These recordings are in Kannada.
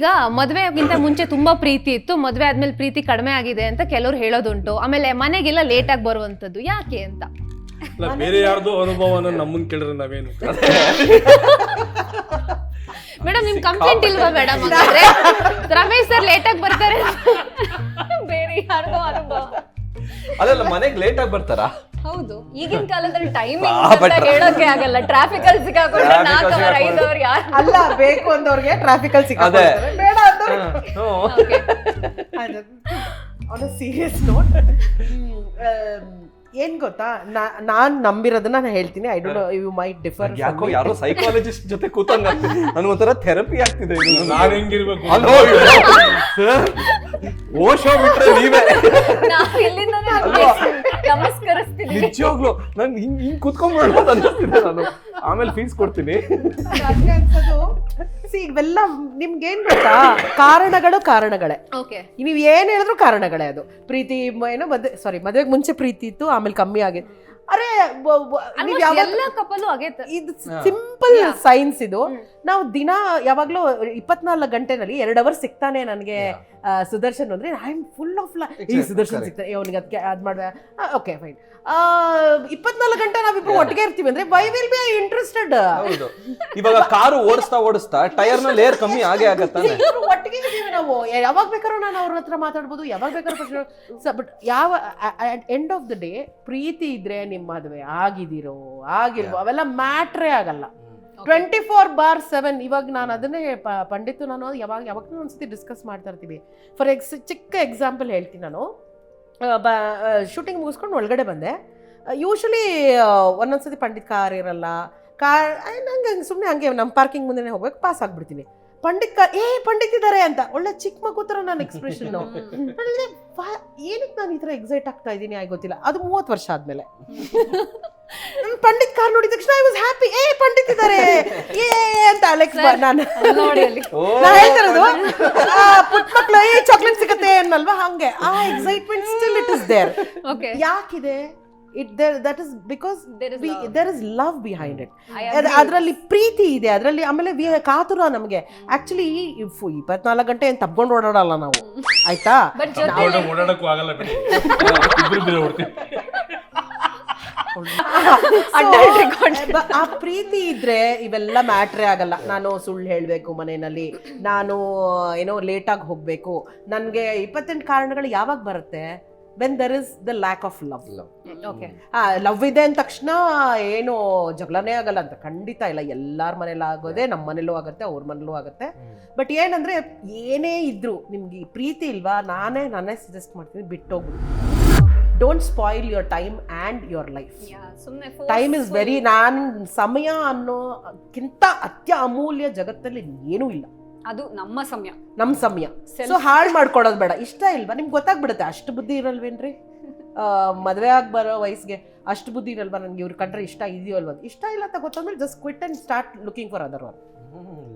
ಈಗ ಮದುವೆಗಿಂತ ಮುಂಚೆ ತುಂಬಾ ಪ್ರೀತಿ ಇತ್ತು. ಮದುವೆ ಆದ್ಮೇಲೆ ಪ್ರೀತಿ ಕಡಿಮೆ ಆಗಿದೆ ಅಂತ ಕೆಲವ್ರು ಹೇಳೋದುಂಟು. ಆಮೇಲೆ ಮನೆಗೆಲ್ಲ ಲೇಟ್ ಆಗಿ ಬರುವಂತದ್ದು ಯಾಕೆ ಅಂತ? ಅಲ್ಲ ಬೇರೆ ಯಾರ್ದು ಅನುಭವನ ನಮ್ಮನ್ ಕೇಳಿದ್ರೆ ನಾವೇನು? ಮೇಡಮ್ ನಿಮ್ ಕಂಪ್ಲೇಂಟ್ ಇಲ್ವಾ ಮೇಡಮ್ ರಮೇಶ್ ಸರ್ ಲೇಟ್ ಆಗಿ ಬರ್ತಾರೆ ಬೇರೆ ಯಾರ್ದೋ ಅನುಭವ. ಅದಲ್ಲ ಮನೆಗೆ ಲೇಟ್ ಆಗಿ ಬರ್ತಾರಾ? ಹೌದು ಈಗಿನ ಕಾಲದಲ್ಲಿ ಟೈಮಿಂಗ್ ಅಂತ ಹೇಳೋಕೆ ಆಗಲ್ಲ. ಟ್ರಾಫಿಕ್ ಅಲ್ಲಿ ಸಿಕ್ಕಾಕೊಂಡ್ರೆ Traffic ನಾಲ್ಕು ಅವರ್. ಐದು ಅವರ್ ಯಾರು? ಅಲ್ಲ ಬೇಕು ಅಂದವ್ರಿಗೆ ಟ್ರಾಫಿಕ್ ಅಲ್ಲಿ ಸಿಕ್ಕಾಕೊಳ್ತಾರೆ ಬೇಡ ಅಂದವ್ರಿಗೆ. ಆನ್ ಸೀರಿಯಸ್ ನೋಟ್ ಏನ್ ಗೊತ್ತಾ? ನಾ- ನಾನ್ ನಂಬಿರೋದನ್ನ ನಾನು ಹೇಳ್ತೀನಿ. I don't you might differ ಯಾಕೋ ಯಾರೋ ಸೈಕಾಲಜಿಸ್ಟ್ ಜೊತೆ ಕೂತಂಗ ಒಂಥರ ಥೆರಪಿ ಆಗ್ತಿದೆ ಇದು. ನಾನು ಹೆಂಗಿರ್ಬೇಕು? ಅಲ್ಲೋ, ಓಶೋ ಬಿಟ್ರೆ ನೀವೇ. ನಾವು ಇಲ್ಲಿಂದನೇ ನಮಸ್ಕರಿಸ್ತೀನಿ ನಿಜವಾಗ್ಲು ನಾನು ಹಿಂಗ್ ಹಿಂಗ್ ಕುತ್ಕೊಂಡ್ಬಿಡೋದು ಅನಿಸ್ತಿದೆ ನಾನು. ಆಮೇಲೆ ಫೀಸ್ ಕೊಡ್ತೀನಿ. ಅನ್ಸೋದು ಸಿ ಇವೆಲ್ಲ ನಿಮ್ಗೇನ್ ಗೊತ್ತಾ? ಕಾರಣಗಳು ಕಾರಣಗಳೇ. ಓಕೆ ನೀವು ಏನ್ ಹೇಳಿದ್ರು ಕಾರಣಗಳೇ ಅದು. ಪ್ರೀತಿ ಮ- ಏನೋ ಮದ್ವೆ ಸಾರಿ ಮದ್ವೆಗೆ ಮುಂಚೆ ಪ್ರೀತಿ ಇತ್ತು ಆಮೇಲೆ ಕಮ್ಮಿ ಆಗಿದೆ ಅರೆ ಎಲ್ಲ ಕಪಲು ಆಗೈತೆ. ಇದು ಸಿಂಪಲ್ ಸೈನ್ಸ್ ಇದು. ನಾವು ದಿನ ಯಾವಾಗ್ಲೂ ಇಪ್ಪತ್ನಾಲ್ಕು ಗಂಟೆನಲ್ಲಿ ಎರಡು ಅವರ್ ಸಿಗ್ತಾನೆ ನನಗೆ ಸುದರ್ಶನ್ ಅಂದ್ರೆ ಐ ಆಮ್ ಫುಲ್ ಆಫ್ ಈ ಸುದರ್ಶನ್ ಸಿಗ್ತಾನೆ ಅವನಿಗೆ ಅದಕ್ಕೆ ಅದ್ ಮಾಡುವ ಓಕೆ ಫೈನ್ ಇಪ್ಪತ್ನಾಲ್ಕು ಗಂಟೆ ನಾವಿಬ್ರು ಒಟ್ಟಿಗೆ ಇರ್ತೀವಿ ಅಂದ್ರೆ ವೈ ವಿಲ್ ಬಿ ಇಂಟ್ರೆಸ್ಟೆಡ್ ಹೌದು. ಇವಾಗ ಕಾರು ಓಡಿಸ್ತಾ ಓಡಿಸ್ತಾ ಟೈರ್ನ ಏರ್ ಕಮ್ಮಿ ಆಗೇ ಆಗತ್ತಾನೆ ಒಟ್ಟಿಗೆ ಇರ್ತೀವಿ ನಾವು. ಯಾವಾಗ ಬೇಕಾದ್ರೂ ನಾನು ಅವ್ರ ಹತ್ರ ಮಾತಾಡ್ಬೋದು ಯಾವಾಗ ಬೇಕಾದ್ರೂ ಬಟ್ ಯಾವ ಎಂಡ್ ಆಫ್ ದ ಡೇ ಪ್ರೀತಿ ಇದ್ರೆ ನಿಮ್ಮ ಮದುವೆ ಆಗಿದಿರೋ ಆಗಿಲ್ವೋ ಅವೆಲ್ಲ ಮ್ಯಾಟ್ರೇ ಆಗಲ್ಲ. ಟ್ವೆಂಟಿ ಫೋರ್ ಬಾರ್ ಸೆವೆನ್ ಇವಾಗ ನಾನು ಅದನ್ನೇ ಪಂಡಿತು ನಾನು ಯಾವಾಗ ಯಾವಾಗ ಒಂದ್ಸತಿ ಡಿಸ್ಕಸ್ ಮಾಡ್ತಾ ಇರ್ತೀವಿ. ಫಾರ್ ಎಕ್ಸ್ ಚಿಕ್ಕ ಎಕ್ಸಾಂಪಲ್ ಹೇಳ್ತೀನಿ ನಾನು. ಶೂಟಿಂಗ್ ಮುಗಿಸ್ಕೊಂಡು ಒಳಗಡೆ ಬಂದೆ. ಯೂಶಲಿ ಒಂದೊಂದ್ಸತಿ ಪಂಡಿತ್ ಕಾರ್ ಇರಲ್ಲ. ಕಾರ್ ನಂಗೆ ಹಂಗೆ ಸುಮ್ಮನೆ ಹಂಗೆ ನಮ್ಮ ಪಾರ್ಕಿಂಗ್ ಮುಂದೆನೇ ಹೋಗ್ಬೇಕು ಪಾಸ್ ಆಗ್ಬಿಡ್ತೀನಿ ಪಂಡಿತ್ ಕಾರ್ ಏ ಪಂಡಿತ್ ಇದ್ದಾರೆ ಅಂತ. ಒಳ್ಳೆ ಚಿಕ್ಕ ಮಗು ಥರ ನಾನು ಎಕ್ಸ್ಪ್ರೆಷನ್ ಏನಕ್ಕೆ ನಾನು ಈ ಥರ ಎಕ್ಸೈಟ್ ಆಗ್ತಾ ಇದ್ದೀನಿ ಆಗಿ ಗೊತ್ತಿಲ್ಲ. ಅದು ಮೂವತ್ತು ವರ್ಷ ಆದ್ಮೇಲೆ. ನನ್ ಪಂಡಿತ್ ಕಾರ್ ನೋಡಿದ ತಕ್ಷಣ ಐ ವಾಸ್ ಹ್ಯಾಪಿ ಏ ಪಂಡಿತ್ ಇದ್ದಾರೆ ಏ ಅಂತ ಅಲೆಕ್ಸ್ ನಾನು. ಹೇಳ್ತಿರೋದು ಆ, ಪುಟ್ಟ ಮಕ್ಳು ಏ ಚಾಕ್ಲೇಟ್ ಸಿಗುತ್ತೆ ಅನ್ನಲ್ವಾ? ಹಂಗೆ. ಆ excitement still it is there okay ಯಾಕಿದೆ? It there that is because There is love. There is love behind it. ಅದರಲ್ಲಿ ಪ್ರೀತಿ ಇದೆ. ಅದರಲ್ಲಿ ಆಮೇಲೆ ವಿ ಕಾತುರ ನಮಗೆ. ಆಕ್ಚುಲಿ ಇಪ್ಪತ್ನಾಲ್ಕು ಗಂಟೆ ಏನು ತಪ್ಕೊಂಡು ಓಡಾಡಲ್ಲ ನಾವು? ಆಯ್ತಾ? ಆ ಪ್ರೀತಿ ಇದ್ರೆ ಇವೆಲ್ಲ ಮ್ಯಾಟ್ರೇ ಆಗಲ್ಲ. ನಾನು ಸುಳ್ಳು ಹೇಳಬೇಕು ಮನೆಯಲ್ಲಿ. ನಾನು ಏನೋ ಲೇಟಾಗಿ ಹೋಗಬೇಕು. ನನಗೆ ಇಪ್ಪತ್ತೆಂಟು ಕಾರಣಗಳು ಯಾವಾಗ ಬರುತ್ತೆ? When there is the lack of love okay love ಇದೆ ಅಂದ ತಕ್ಷಣ ಏನು ಜಗಳನೇ ಆಗಲ್ಲ ಅಂತ ಖಂಡಿತ ಇಲ್ಲ. ಎಲ್ಲಾರ ಮನೇಲಿ ಆಗೋದೆ ನಮ್ಮ ಮನೇಲೂ ಆಗುತ್ತೆ ಅವ್ರ ಮನೇಲೂ ಆಗುತ್ತೆ. ಬಟ್ ಏನಂದ್ರೆ ಏನೇ ಇದ್ರು ನಿಮ್ಗೆ ಈ ಪ್ರೀತಿ ಇಲ್ವಾ ನಾನೇ ನಾನೇ ಸಜೆಸ್ಟ್ ಮಾಡ್ತೀನಿ ಬಿಟ್ಟೋಗ್ಬಿಡು. Don't spoil your time and your life time is very ನಾನ್ ಸಮಯ ಅನ್ನೋಕ್ಕಿಂತ ಅತ್ಯ ಅಮೂಲ್ಯ ಜಗತ್ತಲ್ಲಿ ಏನೂ ಇಲ್ಲ. ಅದು ನಮ್ಮ ಸಮಯ. ನಮ್ಮ ಸಮಯ. ಸೊ ಹಾಳು ಮಾಡ್ಕೊಡೋದು ಬೇಡ. ಇಷ್ಟ ಇಲ್ವಾ? ನಿಮ್ಗೆ ಗೊತ್ತಾಗ್ಬಿಡುತ್ತೆ. ಅಷ್ಟು ಬುದ್ಧಿ ಇರಲ್ವೇನ್ರಿ? ಮದುವೆ ಮದ್ವೆ ಆಗಿ ಬರೋ ವಯಸ್ಸಿಗೆ ಅಷ್ಟು ಬುದ್ಧಿ ಇರಲ್ವಾ ನನಗೆ? ಇವ್ರ ಕಂಡ್ರೆ ಇಷ್ಟ ಇದೆಯೋ ಅಲ್ವಾ ಇಷ್ಟ ಇಲ್ಲ ಅಂತ ಗೊತ್ತಾದ್ಮೇಲೆ just quit and start looking for other one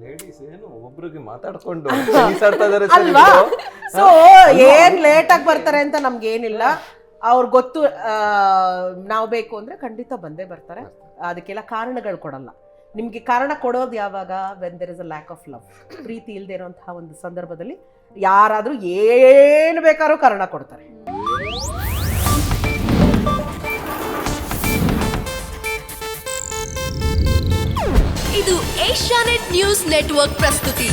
ladies ಏನು? ಒಬ್ರಿಗೆ ಮಾತಾಡ್ಕೊಂಡು ಅಲ್ವಾ? ಸೊ ಏನ್ ಲೇಟ್ ಆಗಿ ಬರ್ತಾರೆ ಅಂತ ನಮ್ಗೆ ಏನಿಲ್ಲ ಅವ್ರು ಗೊತ್ತು ನಾವು ಬೇಕು ಅಂದ್ರೆ ಖಂಡಿತ ಬಂದೇ ಬರ್ತಾರೆ. ಅದಕ್ಕೆಲ್ಲ ಕಾರಣಗಳು ಕೊಡಲ್ಲ. ನಿಮ್ಗೆ ಕಾರಣ ಕೊಡೋದು ಯಾವಾಗ? When there is a lack of love ಪ್ರೀತಿ ಇಲ್ಲದೆ ಇರುವಂತಹ ಒಂದು ಸಂದರ್ಭದಲ್ಲಿ ಯಾರಾದರೂ ಏನು ಬೇಕಾದ್ರೂ ಕಾರಣ ಕೊಡ್ತಾರೆ. ಇದು ಏಷ್ಯಾನೆಟ್ ನ್ಯೂಸ್ ನೆಟ್ವರ್ಕ್ ಪ್ರಸ್ತುತಿ.